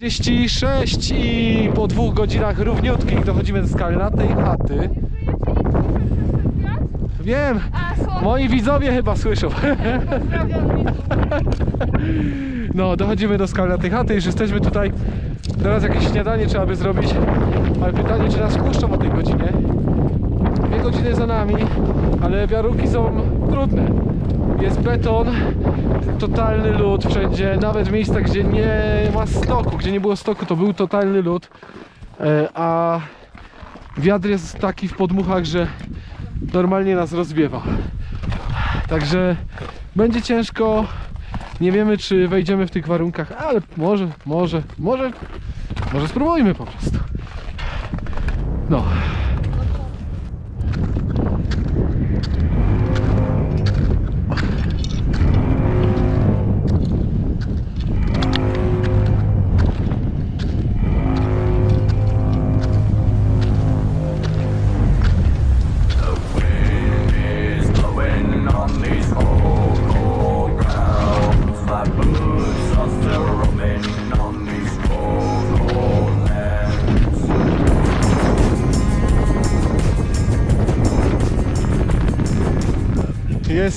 36 i po dwóch godzinach równiutkich dochodzimy do skalnatej chaty. Wiem, moi widzowie chyba słyszą. No, dochodzimy do skalnatej chaty, już jesteśmy tutaj. Teraz jakieś śniadanie trzeba by zrobić. Ale pytanie, czy nas wpuszczą o tej godzinie? Dwie godziny za nami, ale warunki są trudne. Jest beton, totalny lód wszędzie, nawet w miejscach, gdzie nie ma stoku, gdzie nie było stoku, to był totalny lód. E, A wiatr jest taki w podmuchach, że normalnie nas rozwiewa. Także będzie ciężko. Nie wiemy, czy wejdziemy w tych warunkach, ale może, może, może, może spróbujmy po prostu. No.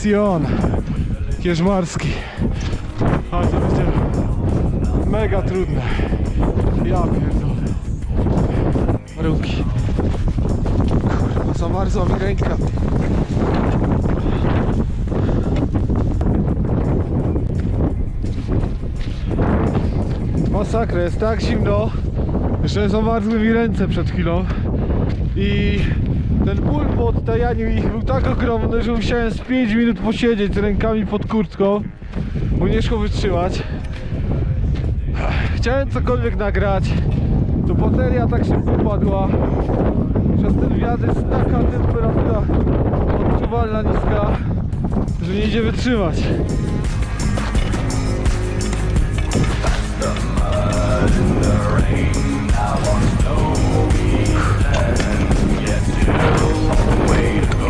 Jest i on. Kierzmarski. Ale to będzie mega trudne. Ja pierdolę. Warunki. Kurwa, zamarzła mi ręka. Masakra, jest tak zimno, że zamarzły mi ręce przed chwilą. I ten ból po odtajaniu ich był tak ogromny, że musiałem z 5 minut posiedzieć z rękami pod kurtką, bo nie szło wytrzymać. Chciałem cokolwiek nagrać, to bateria tak szybko padła. Przez ten wiatr jest taka temperatura odczuwalna niska, że nie idzie wytrzymać. wait.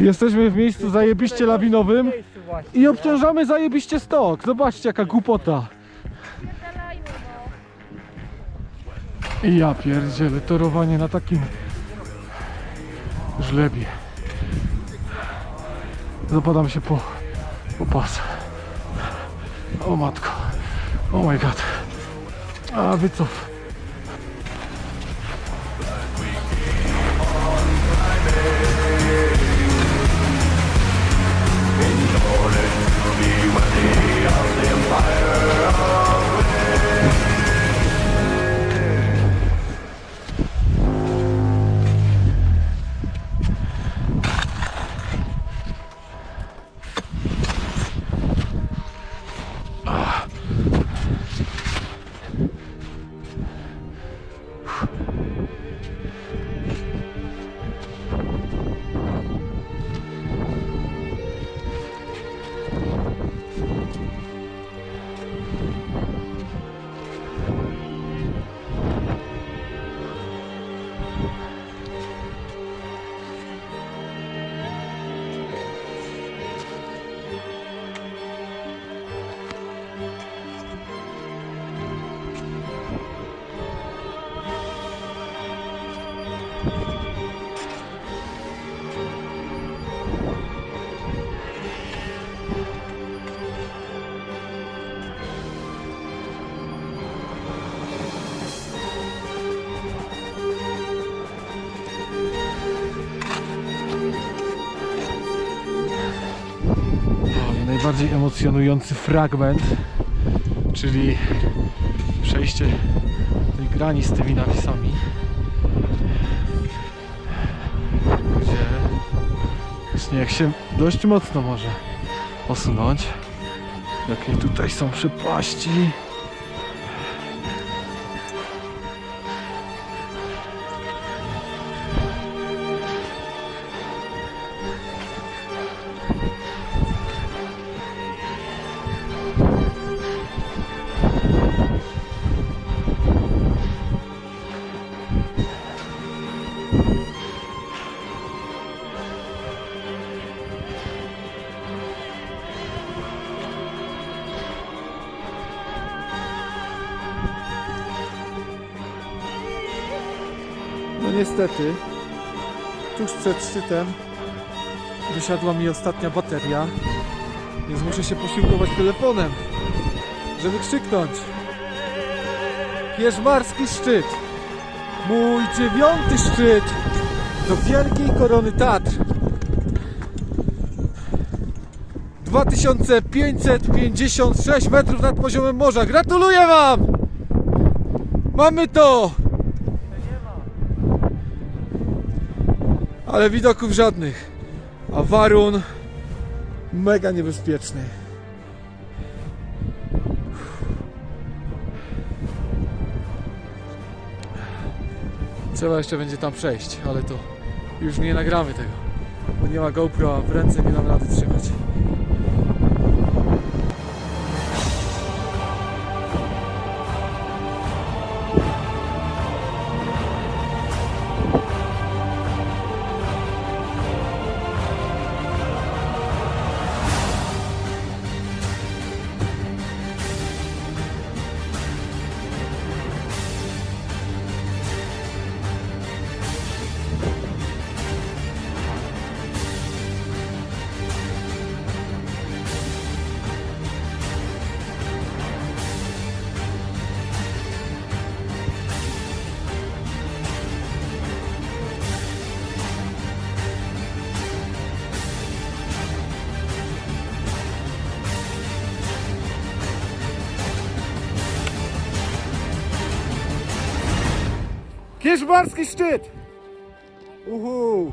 Jesteśmy w miejscu zajebiście lawinowym i obciążamy zajebiście stok. Zobaczcie jaka głupota. I ja pierdzielę, torowanie na takim żlebie. Zapadam się po, po pas. O matko. Oh my god. A wycof. Najbardziej emocjonujący fragment, czyli przejście tej grani z tymi nawisami. Gdzie śnieg się dość mocno może osunąć. Jakie tutaj są przepaści. No niestety, tuż przed szczytem wysiadła mi ostatnia bateria, więc muszę się posiłkować telefonem, żeby krzyknąć. Pierzmarski szczyt, mój dziewiąty szczyt do Wielkiej Korony Tatr. 2556 metrów nad poziomem morza. Gratuluję Wam! Mamy to! Ale widoków żadnych. A warun mega niebezpieczny. Trzeba jeszcze będzie tam przejść, ale to już nie nagramy tego, bo nie ma GoPro, a w ręce nie dam rady trzymać. Кишбарський щит! Угу!